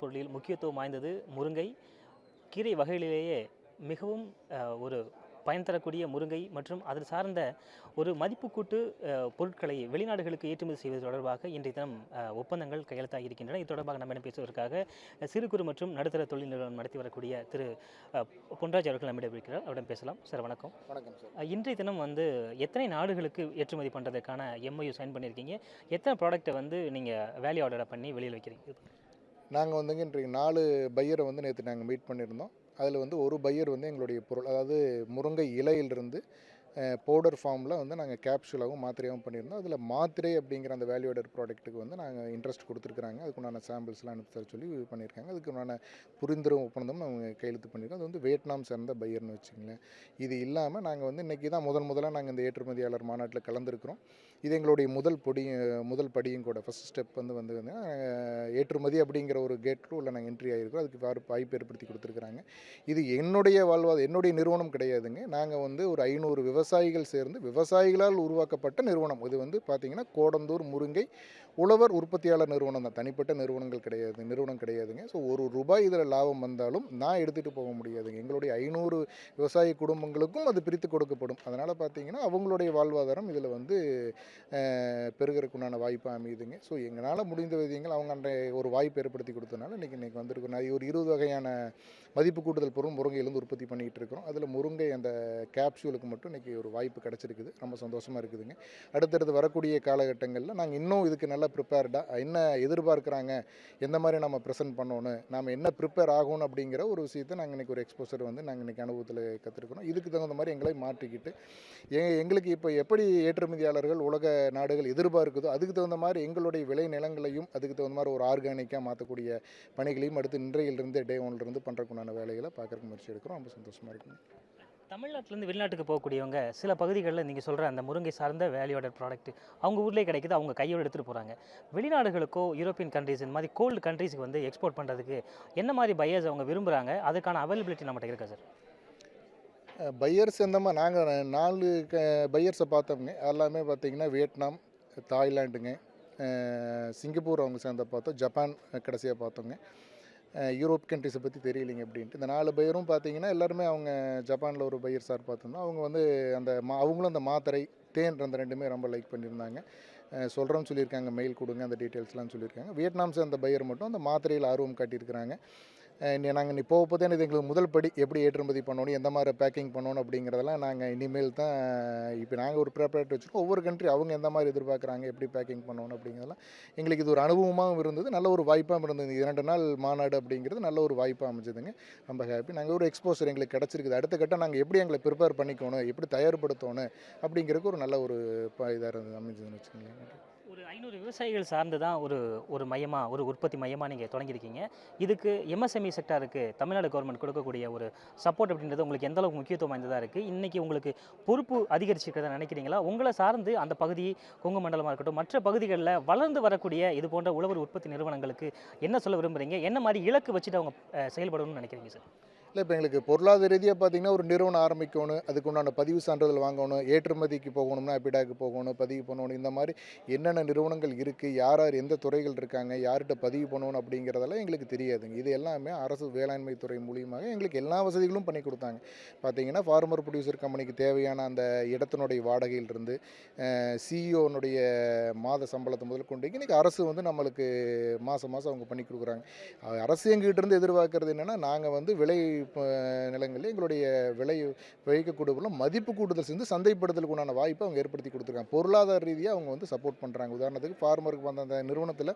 உணவுப் பொருளில் முக்கியத்துவம் வாய்ந்தது முருங்கை. கீரை வகைகளிலேயே மிகவும் ஒரு பயன் தரக்கூடிய முருங்கை மற்றும் அதில் சார்ந்த ஒரு மதிப்புக்கூட்டு பொருட்களை வெளிநாடுகளுக்கு ஏற்றுமதி செய்வது தொடர்பாக இன்றைய தினம் ஒப்பந்தங்கள் கையெழுத்தாகி இருக்கின்றன. இது தொடர்பாக நம்மிடம் பேசுவதற்காக சிறு குறு மற்றும் நடுத்தர தொழில் நிறுவனம் நடத்தி வரக்கூடிய திரு பொன்ராஜ் அவர்கள் நம்மிடம் இருக்கிறார். அவரிடம் பேசலாம். சார் வணக்கம். வணக்கம் இன்றைய தினம் வந்து எத்தனை நாடுகளுக்கு ஏற்றுமதி பண்ணுறதுக்கான எம்ஐயு சைன் பண்ணியிருக்கீங்க? எத்தனை ப்ராடக்ட்டை வந்து நீங்கள் வேல்யூ ஆர்டரை பண்ணி வெளியில் வைக்கிறீங்க? நாங்கள் வந்துங்க இன்றைக்கு நாலு பையரை வந்து நேற்று நாங்கள் மீட் பண்ணியிருந்தோம். அதில் வந்து ஒரு பையர் வந்து எங்களுடைய பொருள் அதாவது முருங்கை இலையிலிருந்து பவுடர் ஃபார்மில் வந்து நாங்கள் கேப்சூலாகவும் மாத்திரையாகவும் பண்ணியிருந்தோம். அதில் மாத்திரை அப்படிங்கிற அந்த வேல்யூ ஆடர் ப்ராடக்ட்டுக்கு வந்து நாங்கள் இன்ட்ரெஸ்ட் கொடுத்துருக்குறாங்க. அதுக்குண்டான சாம்பிள்ஸ்லாம் அனுப்பி தர சொல்லி இது பண்ணியிருக்காங்க அதுக்குண்டான புரிந்துரும் ஒப்பந்தம் அவங்க கையெழுத்து பண்ணியிருக்கோம். அது வந்து வியட்நாம் சேர்ந்த பையர்னு வச்சுங்களேன் இது இல்லாமல் நாங்கள் வந்து இன்றைக்கி தான் முதன் முதலாக நாங்கள் இந்த ஏற்றுமதியாளர் மாநாட்டில் கலந்துருக்கிறோம். இது எங்களுடைய முதல் பொடி முதல் படியும் கூட. ஃபஸ்ட் ஸ்டெப் வந்து வந்து ஏற்றுமதி அப்படிங்கிற ஒரு கேட் உள்ள நாங்கள் என்ட்ரி ஆகிருக்கோம் அதுக்கு வாய்ப்பு வாய்ப்பு ஏற்படுத்தி கொடுத்துருக்குறாங்க. இது என்னுடைய வாழ்வாத என்னுடைய நிறுவனம் கிடையாதுங்க. நாங்கள் வந்து ஒரு ஐநூறு விவசாயிகள் சேர்ந்து விவசாயிகளால் உருவாக்கப்பட்ட நிறுவனம். இது வந்து பார்த்திங்கன்னா கோடந்தூர் முருங்கை உழவர் உற்பத்தியாளர் நிறுவனம் தான். தனிப்பட்ட நிறுவனங்கள் கிடையாது நிறுவனம் கிடையாதுங்க. ஸோ ஒரு ரூபாய் இதில் லாபம் வந்தாலும் நான் எடுத்துகிட்டு போக முடியாதுங்க. எங்களுடைய ஐநூறு விவசாய குடும்பங்களுக்கும் அது பிரித்து கொடுக்கப்படும். அதனால் பார்த்தீங்கன்னா அவங்களுடைய வாழ்வாதாரம் இதில் வந்து பெருகிறக்குண்டான பெருகிறதுக்குண்டான வாய்ப்பு அமையுதுங்க. ஸோ எங்களால் முடிந்த விதியங்கள் அவங்க அந்த ஒரு வாய்ப்பு ஏற்படுத்தி கொடுத்தனால இன்றைக்கி இன்றைக்கி வந்திருக்கோம் நான் ஒரு இருபது வகையான மதிப்பு கூட்டுதல் பொருள் முருங்கையிலேருந்து உற்பத்தி பண்ணிகிட்டு இருக்கிறோம். அதில் முருங்கை அந்த கேப்சூலுக்கு மட்டும் இன்றைக்கி ஒரு வாய்ப்பு கிடச்சிருக்குது. ரொம்ப சந்தோஷமாக இருக்குதுங்க. அடுத்தடுத்து வரக்கூடிய காலகட்டங்களில் நாங்கள் இன்னும் இதுக்கு நல்லா ப்ரிப்பேர்டாக என்ன எதிர்பார்க்குறாங்க எந்த மாதிரி நம்ம ப்ரெசென்ட் பண்ணணும் நாம் என்ன ப்ரிப்பேர் ஆகணும் அப்படிங்கிற ஒரு விஷயத்தை நாங்கள் இன்றைக்கி ஒரு எக்ஸ்போசர் வந்து நாங்கள் இன்றைக்கி அனுபவத்தில் கற்றுருக்கணும் இதுக்கு தகுந்த மாதிரி எங்களை மாற்றிக்கிட்டு எ எங்களுக்கு இப்போ எப்படி ஏற்றுமதியாளர்கள் உலக நாடுகள் எதிர்பார்க்குதோ அதுக்கு தகுந்த மாதிரி எங்களுடைய விளை நிலங்களையும் அதுக்கு தகுந்த மாதிரி ஒரு ஆர்கானிக்காக மாற்றக்கூடிய பணிகளையும் அடுத்து இன்றையிலிருந்து டே ஒன்லேருந்து பண்ணுறக்குண்டான வேலைகளை பார்க்குறக்கு முயற்சி எடுக்கிறோம். ரொம்ப சந்தோஷமாக இருக்குங்க. தமிழ்நாட்டிலேருந்து வெளிநாட்டுக்கு போகக்கூடியவங்க சில பகுதிகளில் நீங்கள் சொல்கிற அந்த முருங்கை சார்ந்த வேல்யூடட் ப்ராடக்ட் அவங்க ஊர்லேயே கிடைக்குது அவங்க கையோடு எடுத்துகிட்டு போகிறாங்க வெளிநாடுகளுக்கோ யூரோப்பியன் கண்ட்ரீஸ் இந்த மாதிரி கோல்டு கண்ட்ரீஸுக்கு வந்து எக்ஸ்போர்ட் பண்ணுறதுக்கு என்ன மாதிரி பையர்ஸ் அவங்க விரும்புகிறாங்க அதுக்கான அவைலபிலிட்டி நம்மகிட்ட இருக்கா சார் பையர்ஸ் எந்த மாதிரி நாங்கள் நாலு க பையர்ஸை பார்த்தோம்ங்க எல்லாமே பார்த்தீங்கன்னா வியட்நாம் தாய்லாண்டுங்க சிங்கப்பூர் அவங்க சேர்ந்த பார்த்தோம் ஜப்பான் கடைசியாக பார்த்தோங்க யூரோப் கண்ட்ரிஸை பற்றி தெரியலைங்க அப்படின்ட்டு. இந்த நாலு பயிரும் பார்த்தீங்கன்னா எல்லாருமே அவங்க ஜப்பானில் ஒரு பயிர் சார் பார்த்துருந்தோம் அவங்க வந்து அந்த மா அவங்களும் அந்த மாத்திரை தேன் அந்த ரெண்டுமே ரொம்ப லைக் பண்ணியிருந்தாங்க. சொல்கிறோன்னு சொல்லியிருக்காங்க. மெயில் கொடுங்க அந்த டீட்டெயில்ஸ்லாம் சொல்லியிருக்காங்க. வியட்நாம்ஸ் அந்த பையர் மட்டும் அந்த மாத்திரையில் ஆர்வம் காட்டியிருக்கிறாங்க. நாங்கள் நீ போக போதே இது எங்களுக்கு முதல் படி எப்படி ஏற்றுமதி பண்ணணும் எந்த மாதிரி பேக்கிங் பண்ணணும் அப்படிங்கிறதெல்லாம் நாங்கள் இனிமேல் தான் இப்போ நாங்கள் ஒரு ப்ரிப்பரேட் வச்சுருக்கோம் ஒவ்வொரு கண்ட்ரி அவங்க எந்த மாதிரி எதிர்பார்க்குறாங்க எப்படி பேக்கிங் பண்ணணும் அப்படிங்கிறதெல்லாம் எங்களுக்கு இது ஒரு அனுபவமாகவும் இருந்தது நல்ல ஒரு வாய்ப்பாகவும் இருந்தது. இரண்டு நாள் மாநாடு அப்படிங்கிறது நல்ல ஒரு வாய்ப்பாக அமைஞ்சதுங்க. ரொம்ப ஹாப்பி நாங்கள் ஒரு எக்ஸ்போசர் எங்களுக்கு கிடச்சிருக்குது. அடுத்த கட்டம் நாங்கள் எப்படி எங்களை ப்ரிப்பேர் பண்ணிக்கணும் எப்படி தயார்படுத்தணும் அப்படிங்கிறதுக்கு ஒரு நல்ல ஒரு இதாக இருந்தது அமைஞ்சதுன்னு வச்சுக்கோங்களேன். ஒரு ஐநூறு விவசாயிகள் சார்ந்து தான் ஒரு ஒரு மையமாக ஒரு உற்பத்தி மையமாக நீங்கள் தொடங்கியிருக்கீங்க. இதுக்கு எம்எஸ்எம்இ செக்டாருக்கு தமிழ்நாடு கவர்மெண்ட் கொடுக்கக்கூடிய ஒரு சப்போர்ட் அப்படின்றது உங்களுக்கு எந்த அளவுக்கு முக்கியத்துவம் வாய்ந்ததாக இருக்குது இன்றைக்கி உங்களுக்கு பொறுப்பு அதிகரிச்சிருக்கிறதா நினைக்கிறீங்களா? உங்களை சார்ந்து அந்த பகுதி கொங்கு மண்டலமாக இருக்கட்டும் மற்ற பகுதிகளில் வளர்ந்து வரக்கூடிய இது போன்ற உழவர் உற்பத்தி நிறுவனங்களுக்கு என்ன சொல்ல விரும்புகிறீங்க என்ன மாதிரி இலக்கு வச்சுட்டு அவங்க செயல்படணும்னு நினைக்கிறீங்க சார்? இல்லை இப்போ எங்களுக்கு பொருளாதார ரீதியாக பார்த்தீங்கன்னா ஒரு நிறுவனம் ஆரம்பிக்கணும் அதுக்கு உண்டான பதிவு சான்றிதழ் வாங்கணும் ஏற்றுமதிக்கு போகணும்னா அபிடாக்கு போகணும் பதிவு பண்ணணும் இந்த மாதிரி என்னென்ன நிறுவனங்கள் இருக்குது யார் யார் எந்த துறைகள் இருக்காங்க யார்கிட்ட பதிவு பண்ணணும் அப்படிங்கிறதெல்லாம் எங்களுக்கு தெரியாதுங்க. இது எல்லாமே அரசு வேளாண்மை துறை மூலியமாக எங்களுக்கு எல்லா வசதிகளும் பண்ணி கொடுத்தாங்க. பார்த்தீங்கன்னா ஃபார்மர் ப்ரொடியூசர் கம்பெனிக்கு தேவையான அந்த இடத்தினுடைய வாடகையிலிருந்து சிஇஓனுடைய மாத சம்பளத்தை முதல் கொண்டு இன்றைக்கி அரசு வந்து நம்மளுக்கு மாதம் மாதம் அவங்க பண்ணி கொடுக்குறாங்க. அரசு எங்ககிட்ட இருந்து எதிர்பார்க்கறது என்னென்னா நாங்கள் வந்து விலை நிலங்களில் எங்களுடைய விலை விளைவிக்கக்கூடிய மதிப்பு கூடுதல் சேர்ந்து சந்தைப்படுத்தலுக்கு உண்டான வாய்ப்பை அவங்க ஏற்படுத்தி கொடுத்துருக்காங்க. பொருளாதார ரீதியாக அவங்க வந்து சப்போர்ட் பண்ணுறாங்க உதாரணத்துக்கு ஃபார்மருக்கு வந்த அந்த நிறுவனத்தில்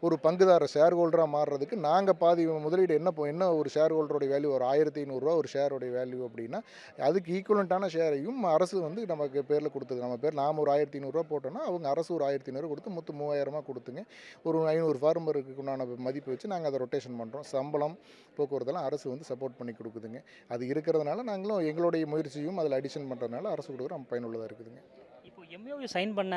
ஒரு பங்குதாரர் ஷேர் ஹோல்டராக மாறுறதுக்கு நாங்கள் பாதி முதலீடு என்ன போ- என்ன ஒரு ஷேர் ஹோல்டருடைய வேல்யூ ஒரு ஆயிரத்தி ஐநூறுரூவா ஒரு ஷேருடைய வேல்யூ அப்படின்னா அதுக்கு ஈக்குவலண்ட்டான ஷேரையும் அரசு வந்து நமக்கு பேரில் கொடுத்தது. நம்ம பேர் நாம் ஒரு ஆயிரத்தி ஐநூறுரூவா போட்டோம்னா அவங்க அரசு ஒரு ஆயிரத்தி ஐநூறுரூவா கொடுத்து மொத்தம் மூவாயிரமாக கொடுத்துங்க. ஒரு ஐநூறு ஃபார்மருக்கு உண்டான மதிப்பு வச்சு நாங்கள் அதை ரொட்டேஷன் பண்ணுறோம் சம்பளம் போக்குவரத்தெல்லாம் அரசு வந்து சப்போர்ட் பண்ணி கொடுக்குதுங்க. அது இருக்கிறதுனால நாங்களும் எங்களுடைய முயற்சியும் அதில் அடிஷன் பண்ணுறதுனால அரசு கொடுக்குற நம்ம பயனுள்ளதாக இருக்குதுங்க. இப்போ எம்ஓயு சைன் பண்ண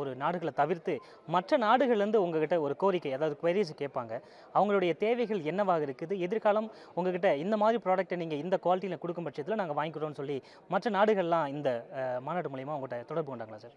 ஒரு நாடுகளை தவிர்த்து மற்ற நாடுகள்லேருந்து உங்ககிட்ட ஒரு கோரிக்கை அதாவது குவரிஸ் கேட்பாங்க. அவங்களுடைய தேவைகள் என்னவாக இருக்குது? எதிர்காலம் உங்ககிட்ட இந்த மாதிரி ப்ராடக்ட்டை நீங்கள் இந்த குவாலிட்டியில் கொடுக்கும் பட்சத்தில் நாங்கள் வாங்கிக்கிறோம்னு சொல்லி மற்ற நாடுகள்லாம் இந்த மாநாடு மூலியமாக உங்கள்கிட்ட தொடர்பு கொண்டாங்களா சார்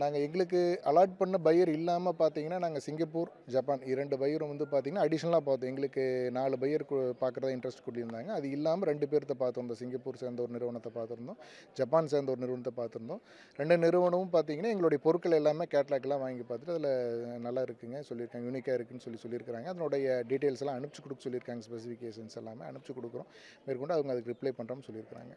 நாங்கள் எங்களுக்கு அலாட் பண்ண பையர் இல்லாமல் பார்த்தீங்கன்னா நாங்கள் சிங்கப்பூர் ஜப்பான் இரண்டு பையரும் வந்து பார்த்தீங்கன்னா அடிஷ்னலாக பார்த்தோம் எங்களுக்கு நாலு பையர் பார்க்குறதா இன்ட்ரெஸ்ட் கூட்டியிருந்தாங்க. அது இல்லாமல் ரெண்டு பேர்த்த பார்த்துருந்தோம் சிங்கப்பூர் சேர்ந்த ஒரு நிறுவனத்தை பார்த்துருந்தோம் ஜப்பான் சேர்ந்த ஒரு நிறுவனத்தை பார்த்துருந்தோம் ரெண்டு நிறுவனமும் பார்த்தீங்கன்னா எங்களுடைய பொருட்கள் எல்லாமே கேட்லாக்லாம் வாங்கி பார்த்துட்டு அதில் நல்லா இருக்குங்க சொல்லியிருக்காங்க. யூனிக்காக இருக்குன்னு சொல்லி சொல்லியிருக்காங்க அதனுடைய டீட்டெயில்ஸ் எல்லாம் அனுப்பிச்சு கொடுக்க சொல்லியிருக்காங்க. ஸ்பெசிஃபிகேஷன்ஸ் எல்லாமே அனுப்பிச்சு கொடுக்குறோம். மேற்கொண்டு அவங்க அதுக்கு ரிப்ளை பண்ணுறோம்னு சொல்லியிருக்காங்க